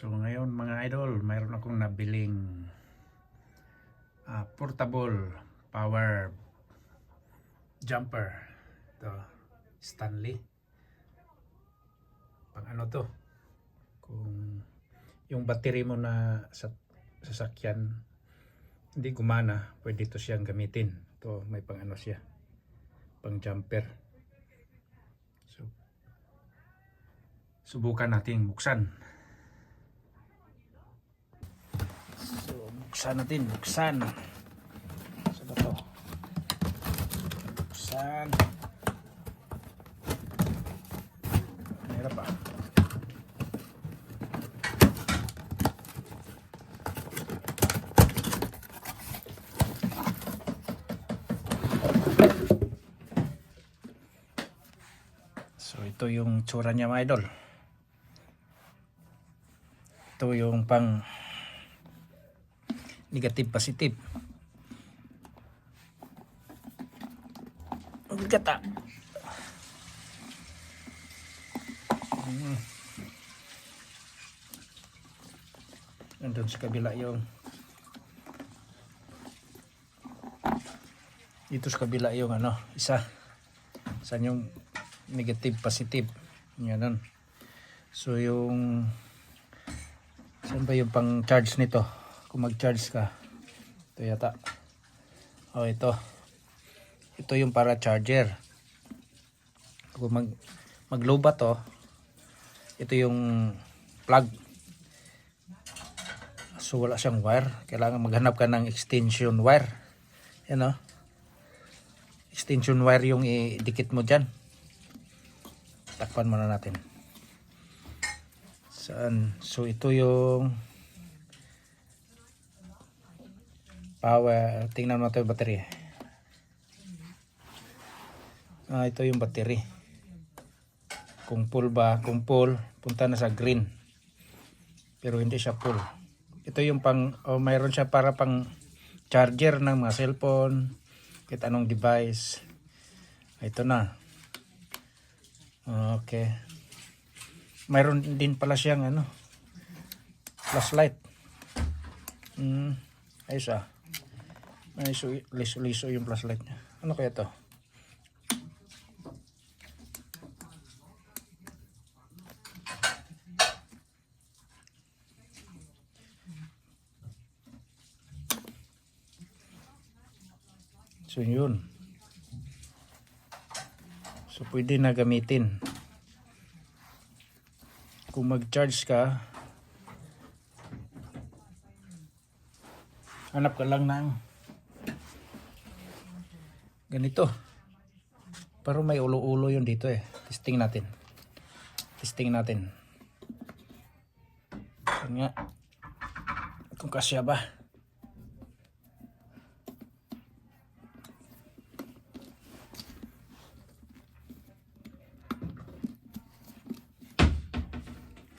So ngayon mga idol, mayroon akong nabiling ah, portable power jumper. Ito, Stanley. Pang ano to? Kung yung battery mo na sa sasakyan hindi gumana, pwede to siyang gamitin. Ito, may pang ano siya. Pang jumper. So, subukan nating buksan. So, buksan natin, buksan. Ba to? Buksan. Mahirap ah. So, ito yung tsura niya mga idol. Ito yung pang negative positive. Ang bigat ah. Mm. Nandun sa kabila yung dito sa kabila yung ano, isa. Saan yung negative positive. Yan So yung saan ba yung pang charge nito? Kung mag-charge ka. Ito yata. Oh, ito. Ito yung para charger. Kung mag mag-low ba to, ito yung plug. So wala siyang wire. Kailangan maghanap ka ng extension wire. Yan oh. Extension wire yung idikit mo dyan. Takpan muna natin. Saan? So ito yung power. Tingnan mo ito yung battery. Ah, ito yung battery. Kung full ba, kung full, punta na sa green. Pero hindi siya full. Ito yung pang, oh, mayroon siya para pang charger ng mga cellphone, kahit anong device. Ito na. Okay. Mayroon din pala siyang ano, flashlight. Hmm, ayos ah. May su- liso-liso yung flashlight niya. Ano kaya to? So yun. So pwede na gamitin. Kung mag-charge ka, hanap ka lang ng ganito. Pero may ulo-ulo yun dito eh. Testing natin. Testing natin. Yan nga. Kung kasya ba.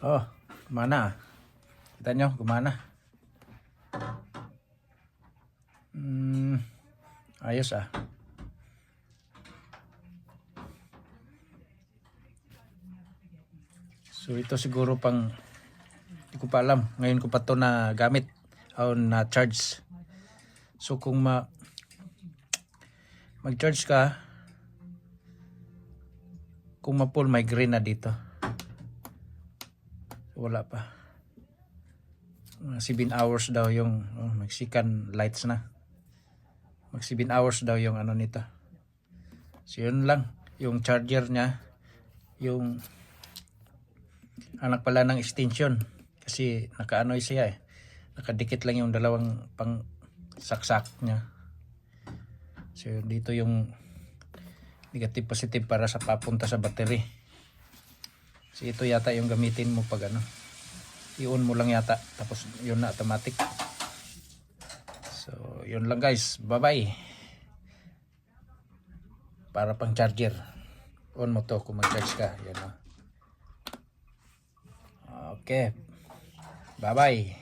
Oh, gumana. Kita nyo, gumana. Hmm, ayos ah. So ito siguro pang hindi ko pa alam. Ngayon ko pa to na gamit o na charge. So kung ma mag-charge ka kung ma-pull may green na dito. Wala pa. Mga 7 hours daw yung oh, Mexican lights na. Mag 7 hours daw yung ano nito. So yun lang. Yung charger niya. Yung anak pala ng extension. Kasi nakaano siya eh. Nakadikit lang yung dalawang pang saksak niya. So dito yung negative positive para sa papunta sa battery. So ito yata yung gamitin mo pag ano. I-on mo lang yata. Tapos yun na automatic. So yun lang guys. Bye bye. Para pang charger. On mo to kung mag-charge ka. Yan o. Okay. Bye bye.